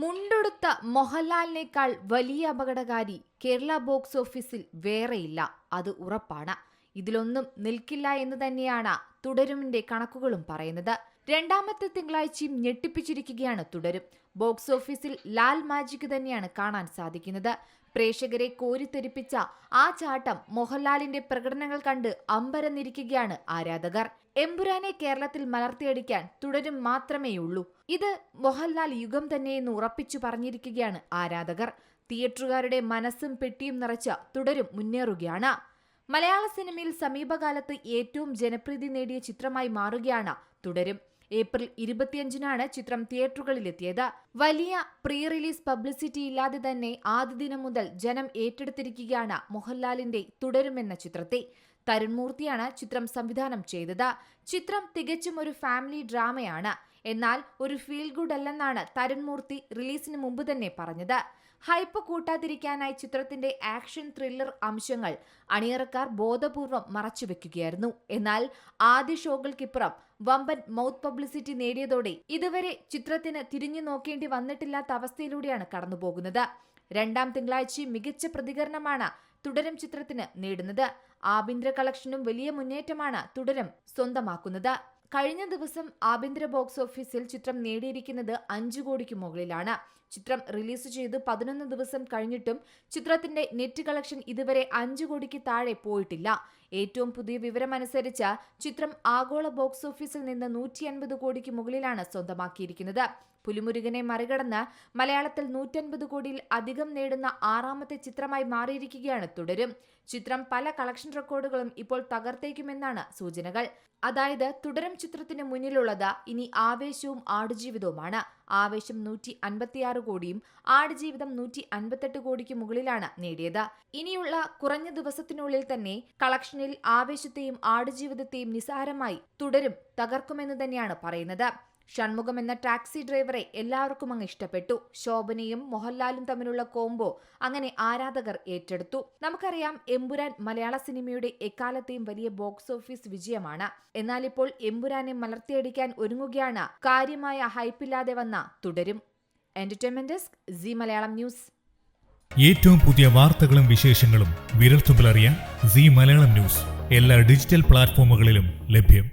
മുണ്ടൊടുത്ത മോഹൻലാലിനേക്കാൾ വലിയ അപകടകാരി കേരള ബോക്സ് ഓഫീസിൽ വേറെയില്ല. അത് ഉറപ്പാണ്. ഇതിലൊന്നും നിൽക്കില്ല എന്ന് തന്നെയാണ് തുടരുമിന്റെ കണക്കുകളും പറയുന്നത്. രണ്ടാമത്തെ തിങ്കളാഴ്ചയും ഞെട്ടിപ്പിച്ചിരിക്കുകയാണ് തുടരും. ബോക്സ് ഓഫീസിൽ ലാൽ മാജിക് തന്നെയാണ് കാണാൻ സാധിക്കുന്നത്. പ്രേക്ഷകരെ കോരിത്തെരിപ്പിച്ച ആ ചാട്ടം മോഹൻലാലിന്റെ പ്രകടനങ്ങൾ കണ്ട് അമ്പരന്നിരിക്കുകയാണ് ആരാധകർ. എമ്പുരാനെ കേരളത്തിൽ മലർത്തിയടിക്കാൻ തുടരും മാത്രമേയുള്ളൂ. ഇത് മോഹൻലാൽ യുഗം തന്നെയെന്ന് ഉറപ്പിച്ചു പറഞ്ഞിരിക്കുകയാണ് ആരാധകർ. തിയേറ്ററുകാരുടെ മനസ്സും പെട്ടിയും നിറച്ച തുടരും മുന്നേറുകയാണ്. മലയാള സിനിമയിൽ സമീപകാലത്ത് ഏറ്റവും ജനപ്രീതി നേടിയ ചിത്രമായി മാറുകയാണ് തുടരും. ഏപ്രിൽ ഇരുപത്തിയഞ്ചിനാണ് ചിത്രം തിയേറ്ററുകളിലെത്തിയത്. വലിയ പ്രീ റിലീസ് പബ്ലിസിറ്റി ഇല്ലാതെ തന്നെ ആദ്യ ദിനം മുതൽ ജനം ഏറ്റെടുത്തിരിക്കുകയാണ് മോഹൻലാലിന്റെ തുടരുമെന്ന ചിത്രത്തെ. തരുൺമൂർത്തിയാണ് ചിത്രം സംവിധാനം ചെയ്തത്. ചിത്രം തികച്ചും ഒരു ഫാമിലി ഡ്രാമയാണ്. എന്നാൽ ഒരു ഫീൽ ഗുഡ് അല്ലെന്നാണ് തരുൺമൂർത്തി റിലീസിന് മുമ്പ് തന്നെ പറഞ്ഞത്. ഹൈപ്പ് കൂട്ടാതിരിക്കാനായി ചിത്രത്തിന്റെ ആക്ഷൻ ത്രില്ലർ അംശങ്ങൾ അണിയറക്കാർ ബോധപൂർവം മറച്ചുവെക്കുകയായിരുന്നു എന്നാൽ ആദ്യ ഷോകൾക്കിപ്പുറം വമ്പൻ മൗത്ത് പബ്ലിസിറ്റി നേടിയതോടെ ഇതുവരെ ചിത്രത്തിന് തിരിഞ്ഞു നോക്കേണ്ടി വന്നിട്ടില്ലാത്ത അവസ്ഥയിലൂടെയാണ് കടന്നുപോകുന്നത്. രണ്ടാം തിങ്കളാഴ്ച മികച്ച പ്രതികരണമാണ് തുടരും ചിത്രത്തിന് നേടുന്നത്. ആഭ്യന്തര കളക്ഷനും വലിയ മുന്നേറ്റമാണ് തുടരും സ്വന്തമാക്കുന്നത്. കഴിഞ്ഞ ദിവസം ആഭ്യന്തര ബോക്സ് ഓഫീസിൽ ചിത്രം നേടിയിരിക്കുന്നത് അഞ്ചു കോടിക്ക് മുകളിലാണ്. ചിത്രം റിലീസ് ചെയ്ത് പതിനൊന്ന് ദിവസം കഴിഞ്ഞിട്ടും ചിത്രത്തിന്റെ നെറ്റ് കളക്ഷൻ ഇതുവരെ അഞ്ചു കോടിക്ക് താഴെ പോയിട്ടില്ല. ഏറ്റവും പുതിയ വിവരമനുസരിച്ച് ചിത്രം ആഗോള ബോക്സ് ഓഫീസിൽ നിന്ന് നൂറ്റി അൻപത് കോടിക്ക് മുകളിലാണ് സ്വന്തമാക്കിയിരിക്കുന്നത്. പുലിമുരുകനെ മറികടന്ന് മലയാളത്തിൽ നൂറ്റൻപത് കോടിയിൽ അധികം നേടുന്ന ആറാമത്തെ ചിത്രമായി മാറിയിരിക്കുകയാണ് തുടരും. ചിത്രം പല കളക്ഷൻ റെക്കോർഡുകളും ഇപ്പോൾ തകർത്തേക്കുമെന്നാണ് സൂചനകൾ. അതായത് തുടരും ചിത്രത്തിന് മുന്നിലുള്ളത് ഇനി ആവേശവും ആടുജീവിതവുമാണ്. ആവേശം നൂറ്റി അൻപത്തിയാറ് കോടിയും ആടുജീവിതം നൂറ്റി അൻപത്തെട്ട് കോടിക്ക് മുകളിലാണ് നേടിയത്. ഇനിയുള്ള കുറഞ്ഞ ദിവസത്തിനുള്ളിൽ തന്നെ കളക്ഷനിൽ ആവേശത്തെയും ആടുജീവിതത്തെയും നിസാരമായി തുടരും തകർക്കുമെന്ന് തന്നെയാണ് പറയുന്നത്. ഷൺമുഖം എന്ന ടാക്സി ഡ്രൈവറെ എല്ലാവർക്കും അങ്ങ് ഇഷ്ടപ്പെട്ടു. ശോഭനയും മോഹൻലാലും തമ്മിലുള്ള കോംബോ അങ്ങനെ ആരാധകർ ഏറ്റെടുത്തു. നമുക്കറിയാം എമ്പുരാൻ മലയാള സിനിമയുടെ എക്കാലത്തെയും വലിയ ബോക്സ് ഓഫീസ് വിജയമാണ്. എന്നാൽ ഇപ്പോൾ എമ്പുരാനെ മലർത്തിയടിക്കാൻ ഒരുങ്ങുകയാണ്. കാര്യമായ ഹൈപ്പില്ലാതെ വന്ന Thudarum. Entertainment desk Zee Malayalam news. ഏറ്റവും പുതിയ വാർത്തകളും വിശേഷങ്ങളും വിരൽത്തുമ്പിലറിയാൻ സി മലയാളം ന്യൂസ്. എല്ലാ ഡിജിറ്റൽ പ്ലാറ്റ്ഫോമുകളിലും ലഭ്യം.